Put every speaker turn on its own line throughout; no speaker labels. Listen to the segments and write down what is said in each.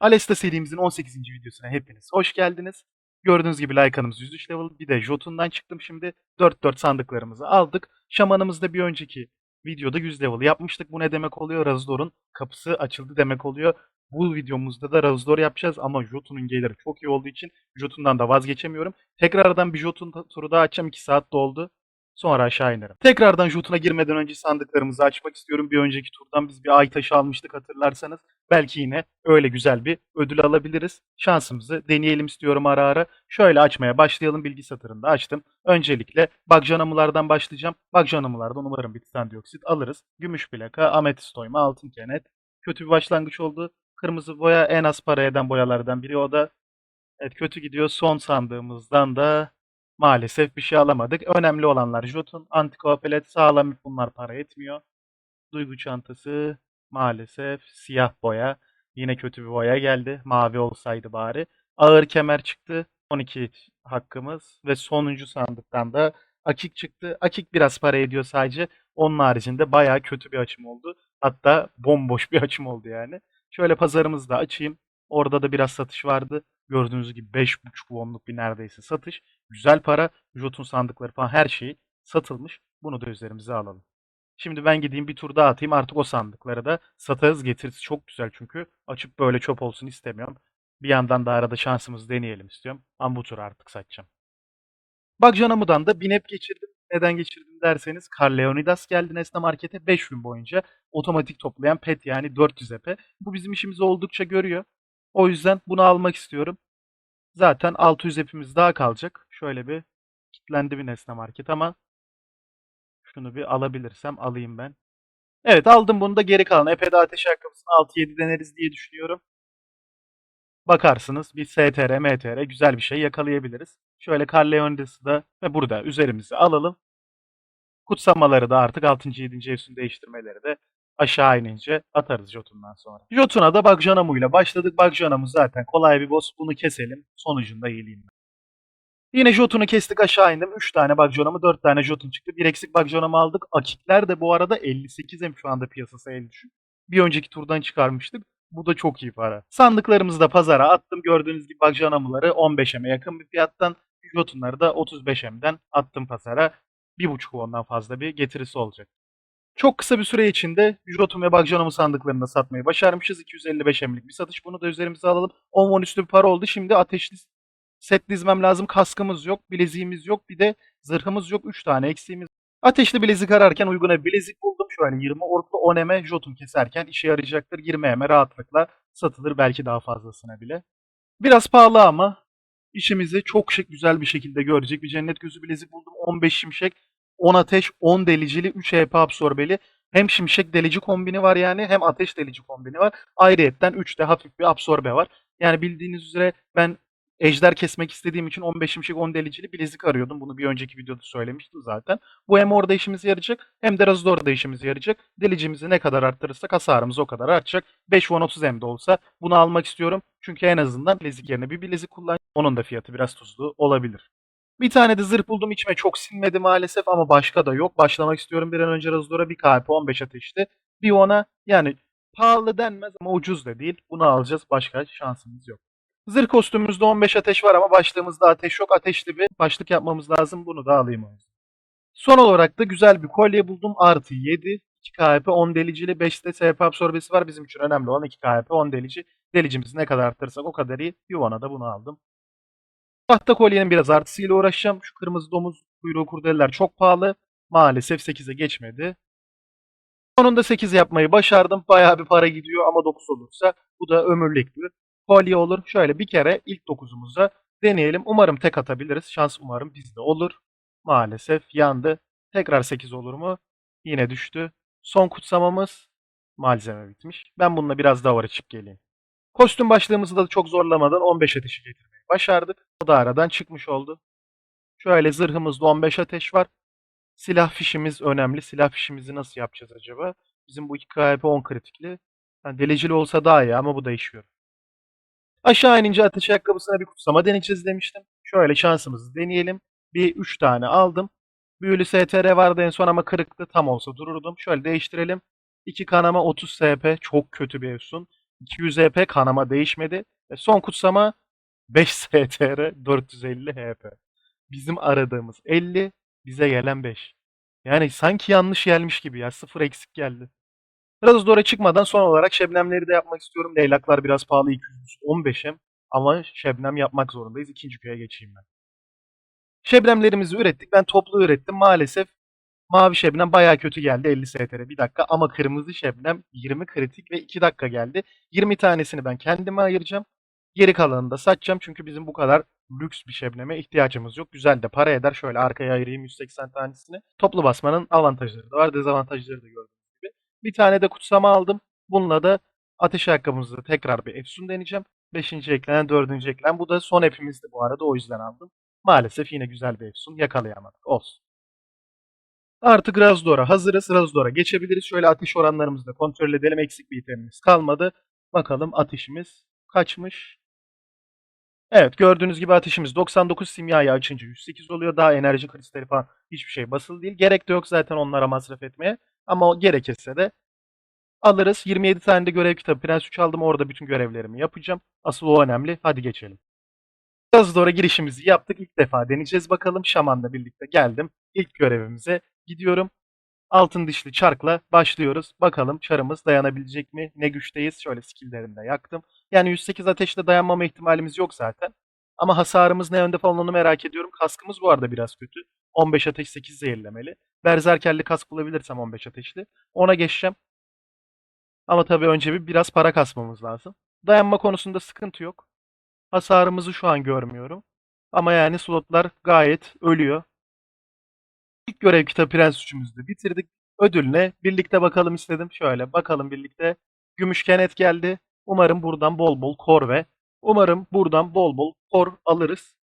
Alesta serimizin 18. videosuna hepiniz hoş geldiniz. Gördüğünüz gibi Lycan'ımız 103 level. Bir de Jotun'dan çıktım şimdi. 4-4 sandıklarımızı aldık. Şamanımızda bir önceki videoda 100 level yapmıştık. Bu ne demek oluyor? Razdor'un kapısı açıldı demek oluyor. Bu videomuzda da Razdor yapacağız ama Jotun'un geliri çok iyi olduğu için Jotun'dan da vazgeçemiyorum. Tekrardan bir Jotun turu daha açacağım. 2 saat doldu. Sonra aşağı inerim. Tekrardan Jotun'a girmeden önce sandıklarımızı açmak istiyorum. Bir önceki turdan biz bir ay taşı almıştık hatırlarsanız. Belki yine öyle güzel bir ödül alabiliriz. Şansımızı deneyelim istiyorum ara ara. Şöyle açmaya başlayalım. Bilgi satırında açtım. Öncelikle Bagcanamılardan başlayacağım. Bagcanamılardan umarım bir dioksit alırız. Gümüş plaka, ametist oyma, altın kenet. Kötü bir başlangıç oldu. Kırmızı boya en az para eden boyalardan biri o da. Evet kötü gidiyor. Son sandığımızdan da maalesef bir şey alamadık. Önemli olanlar Jotun, antikoapelet, sağlam bunlar para etmiyor. Duygu çantası maalesef siyah boya. Yine kötü bir boya geldi. Mavi olsaydı bari. Ağır kemer çıktı. 12 hakkımız ve sonuncu sandıktan da Akik çıktı. Akik biraz para ediyor sadece. Onun haricinde bayağı kötü bir açım oldu. Hatta bomboş bir açım oldu yani. Şöyle pazarımızı da açayım. Orada da biraz satış vardı. Gördüğünüz gibi 5.5 wonluk bir neredeyse satış. Güzel para. Jotun sandıkları falan her şeyi satılmış. Bunu da üzerimize alalım. Şimdi ben gideyim bir tur daha atayım. Artık o sandıkları da satarız getiririz. Çok güzel çünkü. Açıp böyle çöp olsun istemiyorum. Bir yandan da arada şansımızı deneyelim istiyorum. Ama bu tur artık satacağım. Bak Janamu'dan da bin hep geçirdim. Neden geçirdim derseniz Carl Leonidas geldi Nesne Market'e 5 gün boyunca otomatik toplayan pet yani 400 epe. Bu bizim işimizi oldukça görüyor. O yüzden bunu almak istiyorum. Zaten 600 epimiz daha kalacak. Şöyle bir kitlendi bir Nesne Market ama şunu bir alabilirsem alayım ben. Evet aldım bunu da geri kalan Epe'de ateş ayakkabısını 6-7 deneriz diye düşünüyorum. Bakarsınız bir STR, MTR güzel bir şey yakalayabiliriz. Şöyle Carl Leonidas'ı da ve burada üzerimize alalım. Kutsamaları da artık 6. 7. Efsun değiştirmeleri de aşağı inince atarız Jotun'dan sonra. Jotun'a da Bagjanamu ile başladık. Bagjanamu zaten kolay bir boss. Bunu keselim. Sonucunda iyiliğim. Yine Jotun'u kestik aşağı indim. 3 tane Bagjonam'ı 4 tane Jotun çıktı. Bir eksik Bagjonam'ı aldık. Akikler de bu arada 58 hem şu anda piyasası en düşük. Bir önceki turdan çıkarmıştık. Bu da çok iyi para. Sandıklarımızı da pazara attım. Gördüğünüz gibi Bagjonam'ları 15M'e yakın bir fiyattan. Jotun'ları da 35M'den attım pazara. 1.5 ondan fazla bir getirisi olacak. Çok kısa bir süre içinde Jotun ve Bagjanam'ı sandıklarında satmayı başarmışız. 255 emlik bir satış. Bunu da üzerimize alalım. 10 won üstü bir para oldu. Şimdi ateşli set dizmem lazım. Kaskımız yok, bileziğimiz yok. Bir de zırhımız yok. 3 tane eksiğimiz. Ateşli bilezik ararken uygun bir bilezik buldum. Şöyle 20 orklu 10 eme Jotun keserken işe yarayacaktır. 20 eme rahatlıkla satılır. Belki daha fazlasına bile. Biraz pahalı ama işimizi çok şık güzel bir şekilde görecek bir cennet gözü bilezik buldum. 15 şimşek 10 ateş, 10 delicili, 3 HP absorbeli. Hem şimşek delici kombini var yani hem ateş delici kombini var. Ayrıyetten 3 de hafif bir absorbe var. Yani bildiğiniz üzere ben ejder kesmek istediğim için 15 şimşek 10 delicili bilezik arıyordum. Bunu bir önceki videoda söylemiştim zaten. Bu hem orada işimize yarayacak hem de Razor'da işimize yarayacak. Delicimizi ne kadar arttırırsak hasarımız o kadar artacak. 5 won 30 hem de olsa bunu almak istiyorum. Çünkü en azından bilezik yerine bir bilezik kullan. Onun da fiyatı biraz tuzlu olabilir. Bir tane de zırh buldum içime çok sinmedi maalesef ama başka da yok. Başlamak istiyorum bir an önce Razor'a bir KP 15 ateşti. Bir ona yani pahalı denmez ama ucuz da değil. Bunu alacağız başka şansımız yok. Zırh kostümümüzde 15 ateş var ama başlığımızda ateş yok. Ateşli bir başlık yapmamız lazım. Bunu da alayım. Son olarak da güzel bir kolye buldum. Artı 7. 2 KP 10 delicili 5'te SP absorbesi var. Bizim için önemli olan 2 KP 10 delici. Delicimizi ne kadar arttırırsak o kadar iyi. Yuvana da bunu aldım. Tahta kolyenin biraz artısıyla uğraşacağım. Şu kırmızı domuz kuyruğu kurdeleler çok pahalı. Maalesef 8'e geçmedi. Sonunda 8 yapmayı başardım. Bayağı bir para gidiyor ama 9 olursa bu da ömürlük bir kolye olur. Şöyle bir kere ilk 9'umuza deneyelim. Umarım tek atabiliriz. Şans umarım bizde olur. Maalesef yandı. Tekrar 8 olur mu? Yine düştü. Son kutsamamız malzeme bitmiş. Ben bununla biraz daha var açıp geleyim. Kostüm başlığımızı da çok zorlamadan 15 ateşi getirmeyi başardık. O da aradan çıkmış oldu. Şöyle zırhımızda 15 ateş var. Silah fişimiz önemli. Silah fişimizi nasıl yapacağız acaba? Bizim bu 2 KP 10 kritikli. Yani delicili olsa daha iyi ama bu da işiyor. Aşağı inince ateş ayakkabısına bir kutsama deneyeceğiz demiştim. Şöyle şansımızı deneyelim. Bir 3 tane aldım. Büyülü STR vardı en son ama kırıktı. Tam olsa dururdum. Şöyle değiştirelim. 2 kanama 30 SP. Çok kötü bir efsun. 200 EP kanama değişmedi. Ve son kutsama 5 STR 450 HP. Bizim aradığımız 50, bize gelen 5. Yani sanki yanlış gelmiş gibi ya. Sıfır eksik geldi. Biraz doğru çıkmadan son olarak şebnemleri de yapmak istiyorum. Leylaklar biraz pahalı 215'em. Ama şebnem yapmak zorundayız. İkinci köye geçeyim ben. Şebnemlerimizi ürettik. Ben toplu ürettim. Maalesef mavi şebnem bayağı kötü geldi. 50 STR bir dakika. Ama kırmızı şebnem 20 kritik ve 2 dakika geldi. 20 tanesini ben kendime ayıracağım. Geri kalanını da satacağım. Çünkü bizim bu kadar lüks bir şebneme ihtiyacımız yok. Güzel de para eder. Şöyle arkaya ayırayım 180 tanesini. Toplu basmanın avantajları da var. Dezavantajları da gördüğünüz gibi. Bir tane de kutsama aldım. Bununla da ateş ayakkabımızı tekrar bir efsun deneyeceğim. Beşinci eklenen, dördüncü eklenen. Bu da son hepimizdi bu arada. O yüzden aldım. Maalesef yine güzel bir efsun yakalayamadık. Olsun. Artık Razdor'a hazırız. Razdor'a geçebiliriz. Şöyle ateş oranlarımızı da kontrol edelim. Eksik bir itemimiz kalmadı. Bakalım ateşimiz kaçmış. Evet gördüğünüz gibi ateşimiz 99 simyayı açınca 108 oluyor. Daha enerji kristali falan hiçbir şey basılı değil. Gerek de yok zaten onlara masraf etmeye. Ama gerekirse de alırız. 27 tane de görev kitabı Prens 3 aldım. Orada bütün görevlerimi yapacağım. Asıl o önemli. Hadi geçelim. Biraz sonra girişimizi yaptık. İlk defa deneyeceğiz bakalım. Şaman'la birlikte geldim. İlk görevimize gidiyorum. Altın dişli çarkla başlıyoruz. Bakalım çarımız dayanabilecek mi? Ne güçteyiz? Şöyle skilllerimi de yaktım. Yani 108 ateşte dayanmama ihtimalimiz yok zaten. Ama hasarımız ne yönde falan onu merak ediyorum. Kaskımız bu arada biraz kötü. 15 ateş 8 zehirlemeli. Berzerkerli kask bulabilirsem 15 ateşli. Ona geçeceğim. Ama tabii önce bir biraz para kasmamız lazım. Dayanma konusunda sıkıntı yok. Hasarımızı şu an görmüyorum. Ama yani slotlar gayet ölüyor. İlk görev kitabı Prens üçümüzü de bitirdik. Ödülüne birlikte bakalım istedim. Şöyle bakalım birlikte. Gümüş kenet geldi. Umarım buradan bol bol kor ve umarım buradan bol bol kor alırız.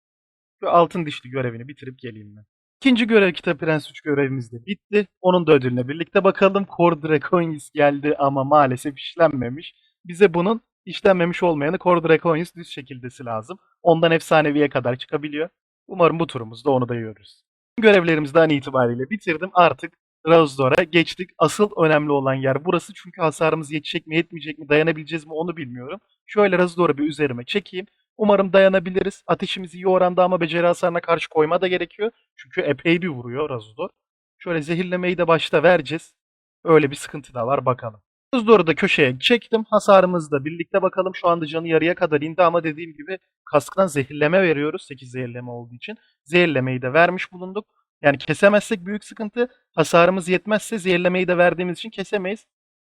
Şu altın dişli görevini bitirip geleyim ben. İkinci görev kitabı Prens 3 görevimiz de bitti. Onun da ödülüne birlikte bakalım. Kor Draconis geldi ama maalesef işlenmemiş. Bize bunun işlenmemiş olmayanı Kor Draconis düz şekildesi lazım. Ondan efsaneviye kadar çıkabiliyor. Umarım bu turumuzda onu da görürüz. Görevlerimizi an itibariyle bitirdim. Artık Razdor'a geçtik. Asıl önemli olan yer burası. Çünkü hasarımız yetecek mi yetmeyecek mi dayanabileceğiz mi onu bilmiyorum. Şöyle Razdor'u bir üzerime çekeyim. Umarım dayanabiliriz. Ateşimiz iyi oranda ama beceri hasarına karşı koyma da gerekiyor. Çünkü epey bir vuruyor Razdor. Şöyle zehirlemeyi de başta vereceğiz. Öyle bir sıkıntı da var bakalım. Razdor'u da köşeye çektim. Hasarımızı da birlikte bakalım. Şu anda canı yarıya kadar indi ama dediğim gibi kasktan zehirleme veriyoruz. 8 zehirleme olduğu için. Zehirlemeyi de vermiş bulunduk. Yani kesemezsek büyük sıkıntı. Hasarımız yetmezse zehirlemeyi de verdiğimiz için kesemeyiz.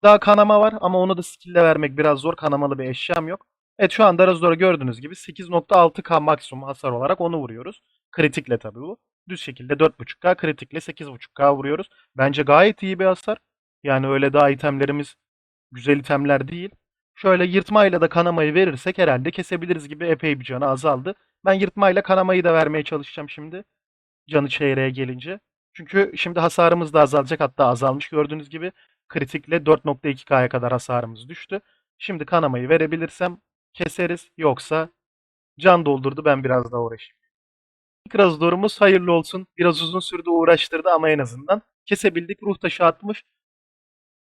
Daha kanama var ama onu da skill vermek biraz zor. Kanamalı bir eşyam yok. Evet şu anda Razdor'a gördüğünüz gibi 8.6k maksimum hasar olarak onu vuruyoruz. Kritikle tabii bu. Düz şekilde 4.5k, kritikle 8.5k vuruyoruz. Bence gayet iyi bir hasar. Yani öyle daha itemlerimiz güzel itemler değil. Şöyle yırtmayla da kanamayı verirsek herhalde kesebiliriz gibi epey bir canı azaldı. Ben yırtmayla kanamayı da vermeye çalışacağım şimdi. Canı çeyreğe gelince. Çünkü şimdi hasarımız da azalacak. Hatta azalmış gördüğünüz gibi. Kritikle 4.2k'ya kadar hasarımız düştü. Şimdi kanamayı verebilirsem keseriz. Yoksa can doldurdu ben biraz daha uğraşayım. İlk razdorumuz hayırlı olsun. Biraz uzun sürdü uğraştırdı ama en azından kesebildik. Ruh taşı atmış.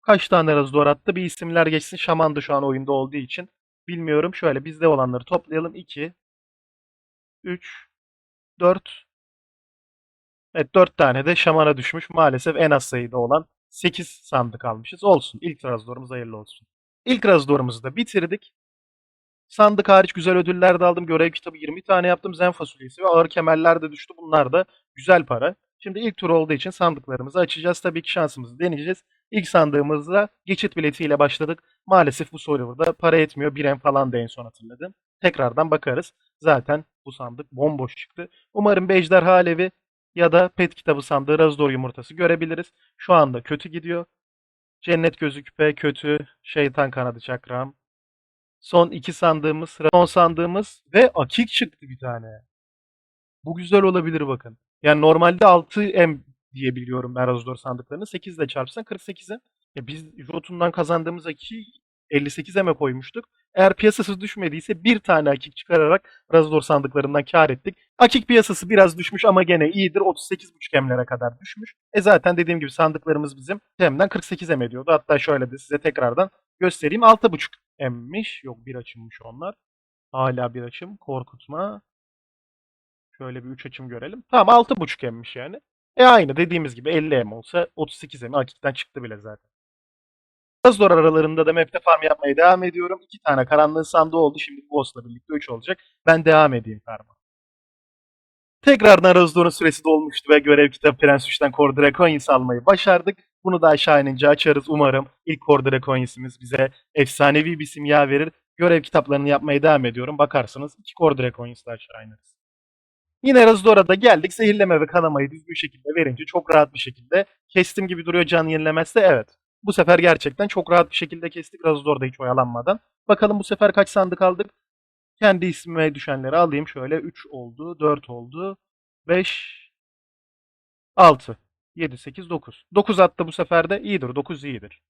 Kaç tane razdor attı? Bir isimler geçsin. Şaman da şu an oyunda olduğu için. Bilmiyorum. Şöyle bizde olanları toplayalım. 2 3 4 Evet 4 tane de şamana düşmüş. Maalesef en az sayıda olan 8 sandık almışız. Olsun. İlk razdorumuz hayırlı olsun. İlk razdorumuzu da bitirdik. Sandık hariç güzel ödüller de aldım. Görev kitabı 20 tane yaptım. Zen fasulyesi ve ağır kemerler de düştü. Bunlar da güzel para. Şimdi ilk tur olduğu için sandıklarımızı açacağız. Tabii ki şansımızı deneyeceğiz. İlk sandığımızda geçit biletiyle başladık. Maalesef bu serverda para etmiyor. Bir en falan da en son hatırladım. Tekrardan bakarız. Zaten bu sandık bomboş çıktı. Umarım bir ejderha alevi ya da pet kitabı sandığı Razdor yumurtası görebiliriz. Şu anda kötü gidiyor. Cennet gözü küpe kötü. Şeytan kanadı çakram. Son iki sandığımız, son sandığımız ve akik çıktı bir tane. Bu güzel olabilir bakın. Yani normalde 6M diye biliyorum ben Razdor sandıklarını. 8 ile çarpsan 48'e. Ya biz Jotun'dan kazandığımız aki 58'e koymuştuk. Eğer piyasası düşmediyse bir tane akik çıkararak Razdor sandıklarından kar ettik. Akik piyasası biraz düşmüş ama gene iyidir. 38.5 emlere kadar düşmüş. E zaten dediğim gibi sandıklarımız bizim hemden 48 em ediyordu. Hatta şöyle de size tekrardan göstereyim. 6.5 emmiş. Yok bir açılmış onlar. Hala bir açım. Korkutma. Şöyle bir 3 açım görelim. Tamam 6.5 emmiş yani. E aynı dediğimiz gibi 50 em olsa 38 em hakikaten çıktı bile zaten. Razor aralarında da map'te farm yapmaya devam ediyorum. İki tane karanlığın sandığı oldu. Şimdi boss'la birlikte 3 olacak. Ben devam edeyim farm'a. Tekrardan Razdor'un süresi dolmuştu ve görev kitabı Prens 3'ten Cordra Coins almayı başardık. Bunu da aşağı inince açarız. Umarım ilk Cordra Coins'imiz bize efsanevi bir simya verir. Görev kitaplarını yapmaya devam ediyorum. Bakarsınız iki Cordra Coins'le aşağı ineriz. Yine Razdor'a geldik. Zehirleme ve kanamayı düzgün şekilde verince çok rahat bir şekilde kestim gibi duruyor can yenilemezse evet. Bu sefer gerçekten çok rahat bir şekilde kestik Razdor'da hiç oyalanmadan. Bakalım bu sefer kaç sandık aldık? Kendi ismime düşenleri alayım. Şöyle 3 oldu, 4 oldu, 5, 6, 7, 8, 9. 9 attı bu sefer de iyidir. 9 iyidir.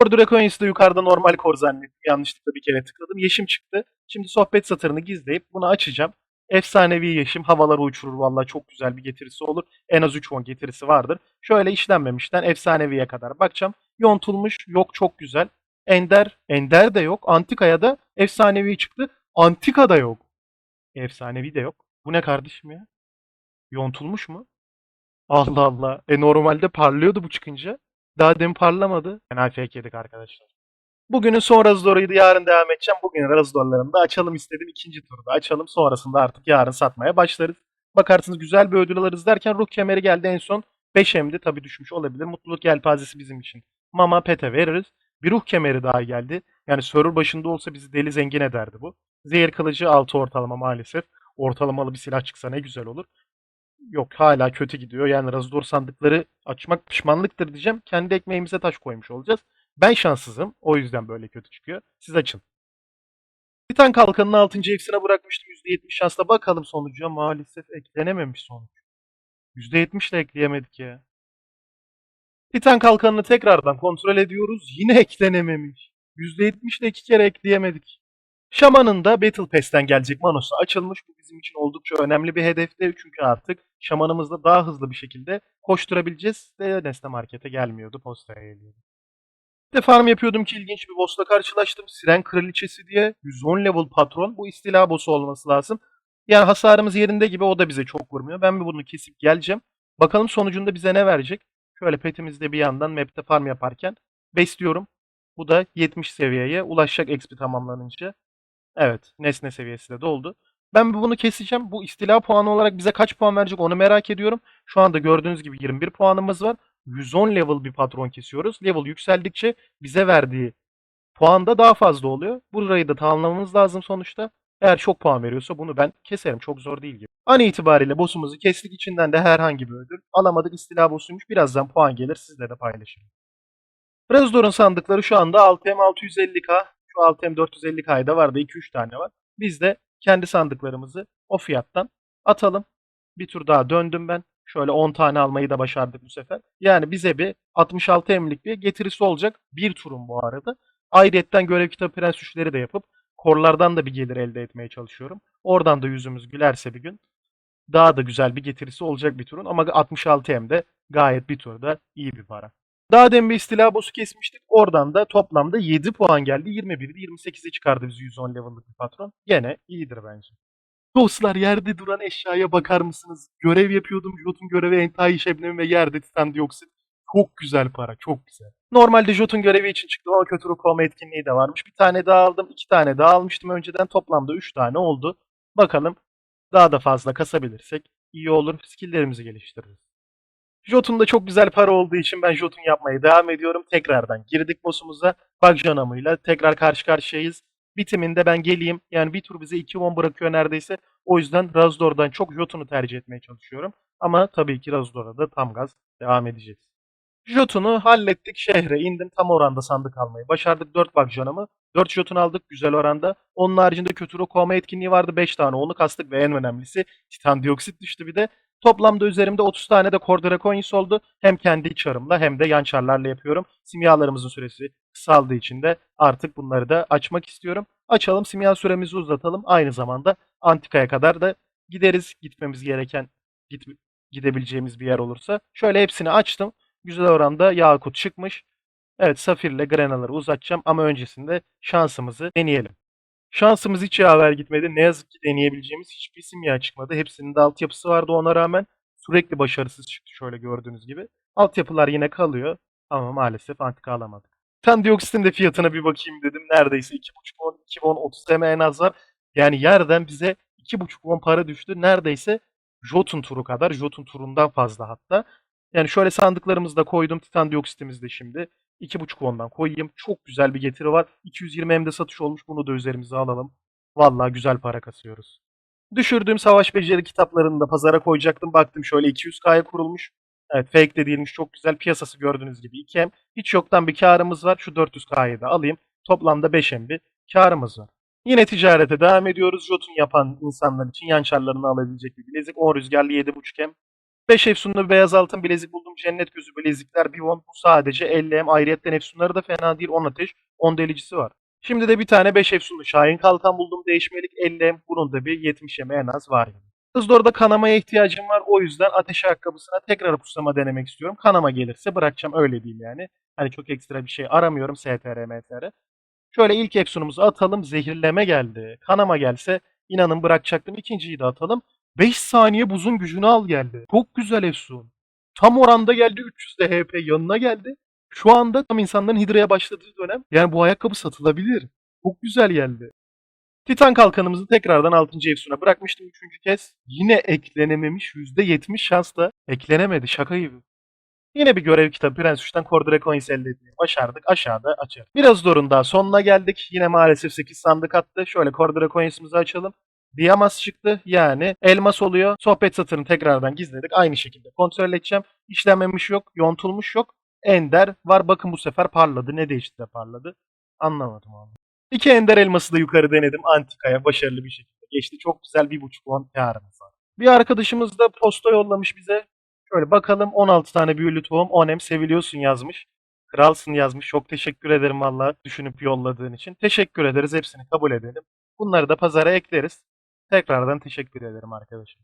Cordura Coins'de yukarıda normal kor zannettim. Yanlışlıkla bir kere tıkladım. Yeşim çıktı. Şimdi sohbet satırını gizleyip bunu açacağım. Efsanevi yeşim havalara uçurur vallahi çok güzel bir getirisi olur. En az 3 won getirisi vardır. Şöyle işlenmemişten efsaneviye kadar bakacağım. Yontulmuş yok çok güzel. Ender, Ender de yok. Antika'ya da efsanevi çıktı. Antika da yok. Efsanevi de yok. Bu ne kardeşim ya? Yontulmuş mu? Allah Allah. E normalde parlıyordu bu çıkınca. Daha demin parlamadı. Fena fake yedik arkadaşlar. Bugünün son Razdor'uydu. Yarın devam edeceğim. Bugün Razdor'larını da açalım istedim. ikinci turda açalım. Sonrasında artık yarın satmaya başlarız. Bakarsınız güzel bir ödül alırız derken ruh kemeri geldi en son. 5M'di tabi düşmüş olabilir. Mutluluk yelpazesi bizim için. Mama pete veririz. Bir ruh kemeri daha geldi. Yani server başında olsa bizi deli zengin ederdi bu. Zehir kılıcı 6 ortalama maalesef. Ortalamalı bir silah çıksa ne güzel olur. Yok hala kötü gidiyor. Yani Razdor sandıkları açmak pişmanlıktır diyeceğim. Kendi ekmeğimize taş koymuş olacağız. Ben şanssızım. O yüzden böyle kötü çıkıyor. Siz açın. Titan kalkanını 6. eksine bırakmıştım. %70 şansla bakalım sonuca. Maalesef eklenememiş sonuç. %70 ile ekleyemedik ya. Titan kalkanını tekrardan kontrol ediyoruz. Yine eklenememiş. %70 ile iki kere ekleyemedik. Şaman'ın da Battle Pass'ten gelecek manosu açılmış. Bu bizim için oldukça önemli bir hedefti. Çünkü artık şamanımızla daha hızlı bir şekilde koşturabileceğiz. Ve Nesne Market'e gelmiyordu. Postaya geliyordu. Bir de farm yapıyordum ki ilginç bir boss'la karşılaştım. Siren Kraliçesi diye 110 level patron. Bu istila boss'u olması lazım. Yani hasarımız yerinde gibi o da bize çok vurmuyor. Ben bir bunu kesip geleceğim. Bakalım sonucunda bize ne verecek. Şöyle petimizde bir yandan map'te farm yaparken besliyorum. Bu da 70 seviyeye ulaşacak XP tamamlanınca. Evet nesne seviyesi de doldu. Ben bunu keseceğim. Bu istila puanı olarak bize kaç puan verecek onu merak ediyorum. Şu anda gördüğünüz gibi 21 puanımız var. 110 level bir patron kesiyoruz. Level yükseldikçe bize verdiği puan da daha fazla oluyor. Burayı da tamamlamamız lazım sonuçta. Eğer çok puan veriyorsa bunu ben keserim. Çok zor değil gibi. An itibariyle boss'umuzu kestik. içinden de herhangi bir ödül. Alamadık istila boss'uymuş. Birazdan puan gelir. Sizle de paylaşırım. Razdor'un sandıkları şu anda 6M 650K. Şu 6M 450K'da vardı. 2-3 tane var. Biz de kendi sandıklarımızı o fiyattan atalım. Bir tur daha döndüm ben. Şöyle 10 tane almayı da başardık bu sefer. Yani bize bir 66 emlik bir getirisi olacak. Bir turun bu arada. Ayrıyetten görev kitabı prens üçleri de yapıp korlardan da bir gelir elde etmeye çalışıyorum. Oradan da yüzümüz gülerse bir gün daha da güzel bir getirisi olacak bir turun. Ama 66 M de gayet bir turda iyi bir para. Daha demin bir istila boss'u kesmiştik. Oradan da toplamda 7 puan geldi. 21'de 28'e çıkardı bizi 110 level'lık bir patron. Gene iyidir bence. Dostlar yerde duran eşyaya bakar mısınız? Görev yapıyordum. Jotun görevi Entei Şebnem ve yerde titan dioksit. Çok güzel para, çok güzel. Normalde Jotun görevi için çıktım ama kötü ruh etkinliği de varmış. Bir tane daha aldım, iki tane daha almıştım önceden. Toplamda üç tane oldu. Bakalım daha da fazla kasabilirsek iyi olur. Skilllerimizi geliştiririz. Jotun'da çok güzel para olduğu için ben Jotun yapmaya devam ediyorum. Tekrardan girdik boss'umuza. Bug Janamı'yla tekrar karşı karşıyayız. Bitiminde ben geleyim. Yani bir tur bize 2-10 bırakıyor neredeyse. O yüzden Razdor'dan çok Jotun'u tercih etmeye çalışıyorum. Ama tabii ki Razdor'a da tam gaz devam edeceğiz. Jotun'u hallettik. Şehre indim. Tam oranda sandık almayı başardık. 4 bug canımı. 4 Jotun aldık güzel oranda. Onun haricinde kötü kovma etkinliği vardı. 5 tane onu kastık ve en önemlisi titan dioksit düştü bir de. Toplamda üzerimde 30 tane de Cordera Coins oldu. Hem kendi çarımla hem de yan çarlarla yapıyorum. Simyalarımızın süresi kısaldığı için de artık bunları da açmak istiyorum. Açalım simya süremizi uzatalım. Aynı zamanda Antika'ya kadar da gideriz. Gitmemiz gereken git, gidebileceğimiz bir yer olursa. Şöyle hepsini açtım. Güzel oranda Yakut çıkmış. Evet Safir'le Grena'ları uzatacağım ama öncesinde şansımızı deneyelim. Şansımız hiç yaver gitmedi. Ne yazık ki deneyebileceğimiz hiçbir simya çıkmadı. Hepsinin de altyapısı vardı ona rağmen. Sürekli başarısız çıktı şöyle gördüğünüz gibi. Altyapılar yine kalıyor ama maalesef antika alamadık. Tandioksitin de fiyatına bir bakayım dedim. Neredeyse 2.5 won, 2 won 30 TM en az var. Yani yerden bize 2.5 won para düştü. Neredeyse Jotun turu kadar. Jotun turundan fazla hatta. Yani şöyle sandıklarımızı da koydum. Titan dioksitimiz de şimdi. 2.5 won'dan koyayım. Çok güzel bir getiri var. 220 M'de satış olmuş. Bunu da üzerimize alalım. Vallahi güzel para kasıyoruz. Düşürdüğüm savaş beceri kitaplarını da pazara koyacaktım. Baktım şöyle 200K'ya kurulmuş. Evet fake de değilmiş. Çok güzel. Piyasası gördüğünüz gibi 2M. Hiç yoktan bir karımız var. Şu 400K'yı da alayım. Toplamda 5M bir karımız var. Yine ticarete devam ediyoruz. Jotun yapan insanlar için yan çarlarını alabilecek bir bilezik. 10 rüzgarlı 7.5M. 5 efsunlu beyaz altın bilezik buldum. Cennet gözü bilezikler bir won. Bu sadece 50M. Ayrıyetten efsunları da fena değil. 10 ateş. 10 delicisi var. Şimdi de bir tane 5 efsunlu Şahin kalkan buldum. Değişmelik 50M. Bunun da bir 70M en az var. Hızlı orada kanamaya ihtiyacım var. O yüzden ateş ayakkabısına tekrar kutsama denemek istiyorum. Kanama gelirse bırakacağım. Öyle değil yani. Hani çok ekstra bir şey aramıyorum. STR, MTR. Şöyle ilk efsunumuzu atalım. Zehirleme geldi. Kanama gelse inanın bırakacaktım. İkinciyi de atalım. 5 saniye buzun gücünü al geldi. Çok güzel efsun. Tam oranda geldi 300 de HP yanına geldi. Şu anda tam insanların Hidra'ya başladığı dönem. Yani bu ayakkabı satılabilir. Çok güzel geldi. Titan kalkanımızı tekrardan 6. efsuna bırakmıştım 3. kez. Yine eklenememiş %70 şansla eklenemedi şaka gibi. Yine bir görev kitabı Prens 3'ten Cordura Coins elde etmeyi başardık. Aşağıda açarım. Biraz zorun daha sonuna geldik. Yine maalesef 8 sandık attı. Şöyle Cordura Coins'imizi açalım. Diyamas çıktı. Yani elmas oluyor. Sohbet satırını tekrardan gizledik. Aynı şekilde kontrol edeceğim. İşlenmemiş yok. Yontulmuş yok. Ender var. Bakın bu sefer parladı. Ne değişti de parladı. Anlamadım abi. İki ender elması da yukarı denedim. Antikaya başarılı bir şekilde geçti. Çok güzel bir buçuk won karımız var. Bir arkadaşımız da posta yollamış bize. Şöyle bakalım 16 tane büyülü tohum. Onem seviliyorsun yazmış. Kralsın yazmış. Çok teşekkür ederim valla düşünüp yolladığın için. Teşekkür ederiz. Hepsini kabul edelim. Bunları da pazara ekleriz. Tekrardan teşekkür ederim arkadaşım.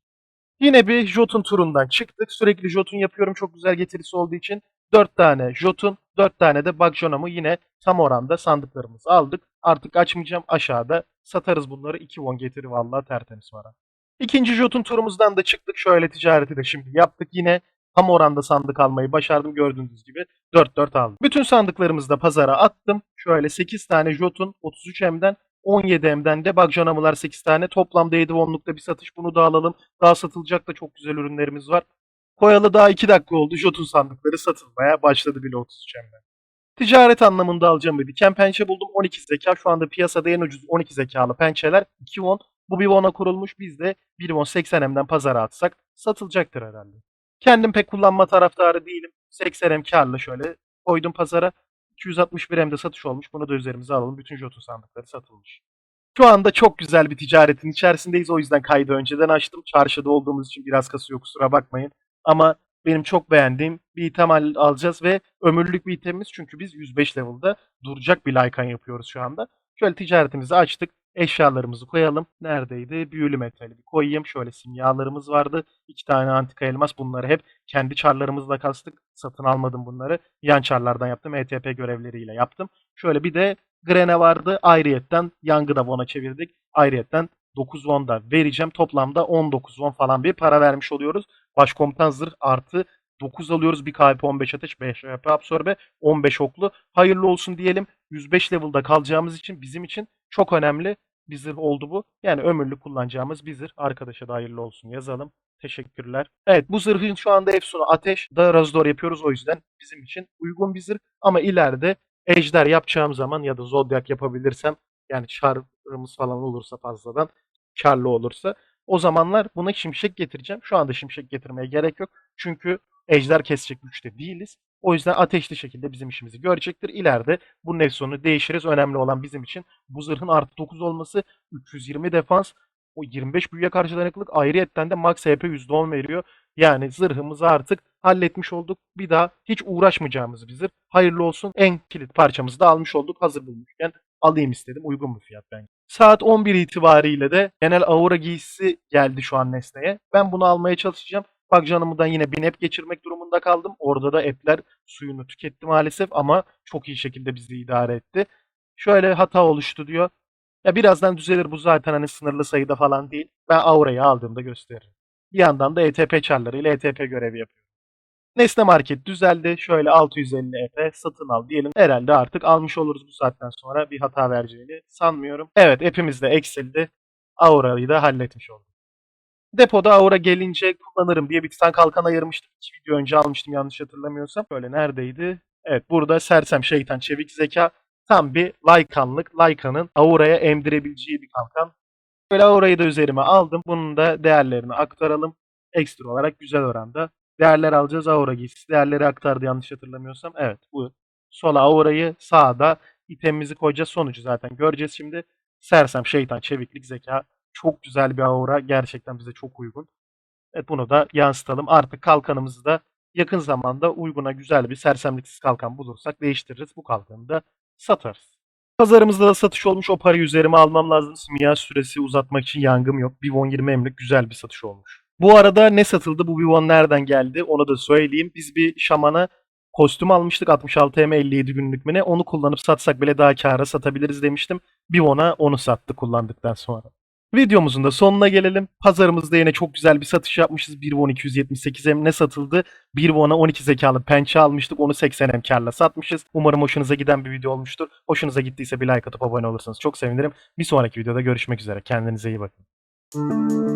Yine bir Jotun turundan çıktık. Sürekli Jotun yapıyorum çok güzel getirisi olduğu için. 4 tane Jotun, 4 tane de Bagjonom'u yine tam oranda sandıklarımızı aldık. Artık açmayacağım aşağıda. Satarız bunları 2 won getiri vallahi tertemiz para. İkinci Jotun turumuzdan da çıktık. Şöyle ticareti de şimdi yaptık. Yine tam oranda sandık almayı başardım gördüğünüz gibi. 4-4 aldım. Bütün sandıklarımızı da pazara attım. Şöyle 8 tane Jotun 33M'den 17M'den de Bagjonamular 8 tane. Toplamda 7 wonlukta bir satış. Bunu da alalım. Daha satılacak da çok güzel ürünlerimiz var. Koyalı daha 2 dakika oldu. Jotun sandıkları satılmaya başladı bile 33M'den. Ticaret anlamında alacağım bir diken pençe buldum. 12 zeka. Şu anda piyasada en ucuz 12 zekalı pençeler. 2 won. Bu bir won'a kurulmuş. Biz de 1 won 80M'den pazara atsak satılacaktır herhalde. Kendim pek kullanma taraftarı değilim. 80M karlı şöyle koydum pazara. 261 M'de satış olmuş. Bunu da üzerimize alalım. Bütün Jotun sandıkları satılmış. Şu anda çok güzel bir ticaretin içerisindeyiz. O yüzden kaydı önceden açtım. Çarşıda olduğumuz için biraz kasıyor kusura bakmayın. Ama benim çok beğendiğim bir item al- alacağız ve ömürlük bir itemimiz. Çünkü biz 105 level'da duracak bir Lycan yapıyoruz şu anda. Şöyle ticaretimizi açtık. Eşyalarımızı koyalım. Neredeydi? Büyülü metali bir koyayım. Şöyle simyalarımız vardı. İki tane antika elmas. Bunları hep kendi çarlarımızla kastık. Satın almadım bunları. Yan çarlardan yaptım. ETP görevleriyle yaptım. Şöyle bir de Grene vardı. Ayrıyetten Yang'ı da Von'a çevirdik. Ayrıyetten 9 won da vereceğim. Toplamda 19 won falan bir para vermiş oluyoruz. Başkomutan zırh artı 9 alıyoruz. Bir KP 15 ateş, 5 HP absorbe, 15 oklu. Hayırlı olsun diyelim. 105 level'da kalacağımız için bizim için çok önemli bir zırh oldu bu. Yani ömürlük kullanacağımız bir zırh. Arkadaşa da hayırlı olsun yazalım. Teşekkürler. Evet bu zırhın şu anda Efsun'u ateş da Razor yapıyoruz o yüzden bizim için uygun bir zırh. Ama ileride Ejder yapacağım zaman ya da Zodiac yapabilirsem yani çarımız falan olursa fazladan karlı olursa o zamanlar buna şimşek getireceğim. Şu anda şimşek getirmeye gerek yok. Çünkü ejder kesecek güçte değiliz. O yüzden ateşli şekilde bizim işimizi görecektir. İleride bu nefsonu değişiriz. Önemli olan bizim için bu zırhın artı 9 olması, 320 defans, o 25 büyüye karşı dayanıklılık ayrıyetten de max HP %10 veriyor. Yani zırhımızı artık halletmiş olduk. Bir daha hiç uğraşmayacağımız bir zırh. Hayırlı olsun. En kilit parçamızı da almış olduk. Hazır bulmuşken alayım istedim. Uygun bir fiyat bence. Saat 11 itibariyle de genel aura giysisi geldi şu an Nesne'ye. Ben bunu almaya çalışacağım. Bak canımdan yine bir nap geçirmek durumunda kaldım. Orada da app'ler suyunu tüketti maalesef ama çok iyi şekilde bizi idare etti. Şöyle hata oluştu diyor. Ya birazdan düzelir bu zaten hani sınırlı sayıda falan değil. Ben Aura'yı aldığımda gösteririm. Bir yandan da ETP çarlarıyla ETP görevi yapıyorum. Nesne Market düzeldi. Şöyle 650 EP satın al diyelim. Herhalde artık almış oluruz bu saatten sonra. Bir hata vereceğini sanmıyorum. Evet app'imiz de eksildi. Aura'yı da halletmiş olduk. Depoda Aura gelince kullanırım diye bir tane kalkan ayırmıştım. İki video önce almıştım yanlış hatırlamıyorsam. Böyle neredeydi? Evet burada Sersem Şeytan Çevik Zeka tam bir Lycan'lık. Lycan'ın Aura'ya emdirebileceği bir kalkan. Böyle Aura'yı da üzerime aldım. Bunun da değerlerini aktaralım. Ekstra olarak güzel oranda. Değerler alacağız. Aura giysisi. Değerleri aktardı yanlış hatırlamıyorsam. Evet bu. Sola Aura'yı sağda itemimizi koyacağız. Sonucu zaten göreceğiz şimdi. Sersem Şeytan Çeviklik Zeka. Çok güzel bir aura. Gerçekten bize çok uygun. Evet bunu da yansıtalım. Artık kalkanımızı da yakın zamanda uyguna güzel bir sersemliksiz kalkan bulursak değiştiririz. Bu kalkanı da satarız. Pazarımızda da satış olmuş. O parayı üzerime almam lazım. Simya süresi uzatmak için yangım yok. Bivon 20 emlik güzel bir satış olmuş. Bu arada ne satıldı? Bu Bivon nereden geldi? Onu da söyleyeyim. Biz bir şamana kostüm almıştık 66 M 57 günlük mü ne? Onu kullanıp satsak bile daha kâra satabiliriz demiştim. Bivon'a onu sattı kullandıktan sonra. Videomuzun da sonuna gelelim. Pazarımızda yine çok güzel bir satış yapmışız. 1 won 278 M ne satıldı? 1 won'a 12 zekalı pençe almıştık. Onu 80 M karla satmışız. Umarım hoşunuza giden bir video olmuştur. Hoşunuza gittiyse bir like atıp abone olursanız çok sevinirim. Bir sonraki videoda görüşmek üzere. Kendinize iyi bakın.